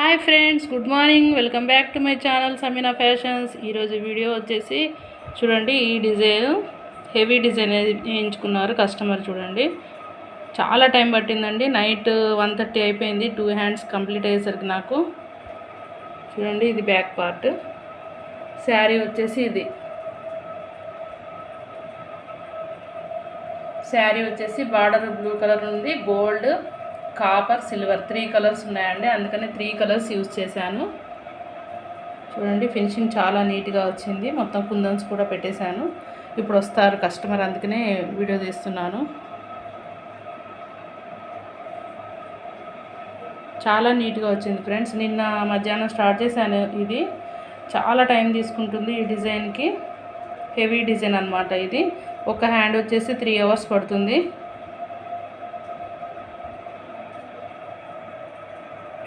Hi friends good morning. Welcome back to my channel Sameena fashions. ఈరోజు video వచ్చేసి చూడండి ఈ డిజైన్ హెవీ డిజైన్ వేయించుకున్నారు కస్టమర్ చూడండి. చాలా టైం పట్టిందండి. నైట్ వన్ థర్టీ అయిపోయింది. టూ హ్యాండ్స్ కంప్లీట్ అయ్యేసరికి నాకు. చూడండి ఇది బ్యాక్ పార్ట్. శారీ వచ్చేసి ఇది. శారీ వచ్చేసి బార్డర్ బ్లూ కలర్ ఉంది. Gold copper silver three colours ఉన్నాయండి. అందుకని త్రీ కలర్స్ యూజ్ చేశాను. చూడండి ఫినిషింగ్ చాలా నీట్గా వచ్చింది. మొత్తం కుందన్స్ కూడా పెట్టేశాను. ఇప్పుడు వస్తారు కస్టమర్ అందుకనే వీడియో తీస్తున్నాను. చాలా నీట్గా వచ్చింది ఫ్రెండ్స్. నిన్న మధ్యాహ్నం స్టార్ట్ చేశాను ఇది. చాలా టైం తీసుకుంటుంది ఈ డిజైన్కి. హెవీ డిజైన్ అనమాట ఇది. ఒక హ్యాండ్ వచ్చేసి త్రీ అవర్స్ పడుతుంది.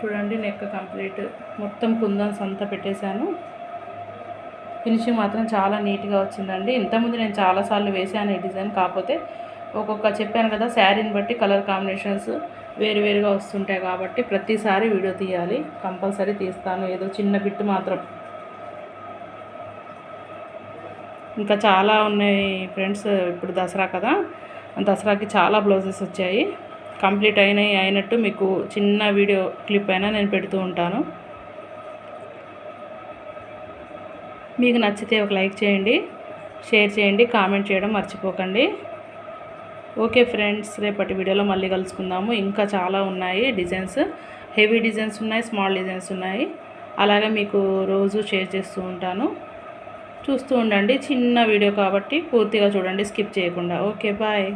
చూడండి నెక్ కంప్లీట్ మొత్తం కుందన్స్ అంతా పెట్టేశాను. ఫినిషింగ్ మాత్రం చాలా నీట్గా వచ్చిందండి. ఇంతకుముందు నేను చాలాసార్లు వేసాను ఈ డిజైన్ కాకపోతే ఒక్కొక్క చెప్పాను కదా శారీని బట్టి కలర్ కాంబినేషన్స్ వేరువేరుగా వస్తుంటాయి కాబట్టి ప్రతిసారి వీడియో తీయాలి. కంపల్సరీ తీస్తాను ఏదో చిన్న బిట్టు మాత్రం. ఇంకా చాలా ఉన్నాయి ఫ్రెండ్స్ ఇప్పుడు దసరా కదా దసరాకి చాలా బ్లౌజెస్ వచ్చాయి. కంప్లీట్ అయినాయి అయినట్టు మీకు చిన్న వీడియో క్లిప్ అయినా నేను పెడుతూ ఉంటాను. మీకు నచ్చితే ఒక లైక్ చేయండి షేర్ చేయండి కామెంట్ చేయడం మర్చిపోకండి. ఓకే ఫ్రెండ్స్ రేపటి వీడియోలో మళ్ళీ కలుసుకుందాము. ఇంకా చాలా ఉన్నాయి డిజైన్స్. హెవీ డిజైన్స్ ఉన్నాయి స్మాల్ డిజైన్స్ ఉన్నాయి. అలాగే మీకు రోజు షేర్ చేస్తూ ఉంటాను. చూస్తూ ఉండండి చిన్న వీడియో కాబట్టి పూర్తిగా చూడండి స్కిప్ చేయకుండా. Okay bye.